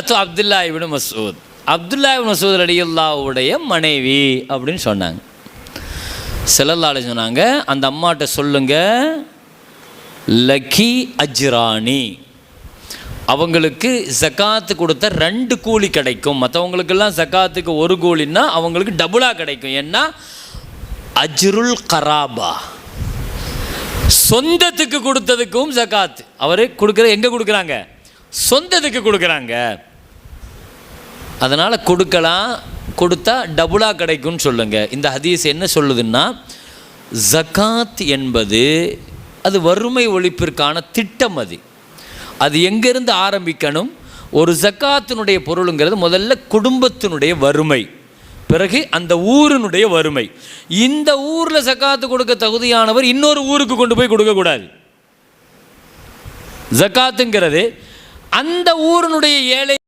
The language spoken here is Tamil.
அத்து Abdullah ibn Masud. Abdullah ibn Masud ரலியல்லாவுடைய மனைவி அப்படின்னு சொன்னாங்க. செல்லல்லால சொன்னாங்க அந்த அம்மாட்ட சொல்லுங்க லக்கி அஜ்ரானி. அவங்களுக்கு ஜக்காத்து கொடுத்த ரெண்டு கூலி கிடைக்கும். மற்றவங்களுக்கெல்லாம் ஜக்காத்துக்கு ஒரு கூலின்னா அவங்களுக்கு டபுளாக கிடைக்கும். ஏன்னா அஜ்ருல் கராபா. சொந்தத்துக்கு கொடுத்ததுக்கும் ஜக்காத்து. அவர் கொடுக்குற எங்கே கொடுக்குறாங்க? சொந்தத்துக்கு கொடுக்குறாங்க. அதனால் கொடுக்கலாம் கொடுத்தா டபுளாக கிடைக்கும்னு சொல்லுங்க. இந்த ஹதீஸ் என்ன சொல்லுதுன்னா ஜகாத் என்பது அது வறுமை ஒழிப்பிற்கான திட்டம் அது. அது எங்கேருந்து ஆரம்பிக்கணும்? ஒரு ஜக்காத்தினுடைய பொருளுங்கிறது முதல்ல குடும்பத்தினுடைய வறுமை. பிறகு அந்த ஊரினுடைய வறுமை. இந்த ஊரில் ஜக்காத்து கொடுக்க தகுதியானவர் இன்னொரு ஊருக்கு கொண்டு போய் கொடுக்கக்கூடாது. ஜக்காத்துங்கிறது அந்த ஊரினுடைய ஏழை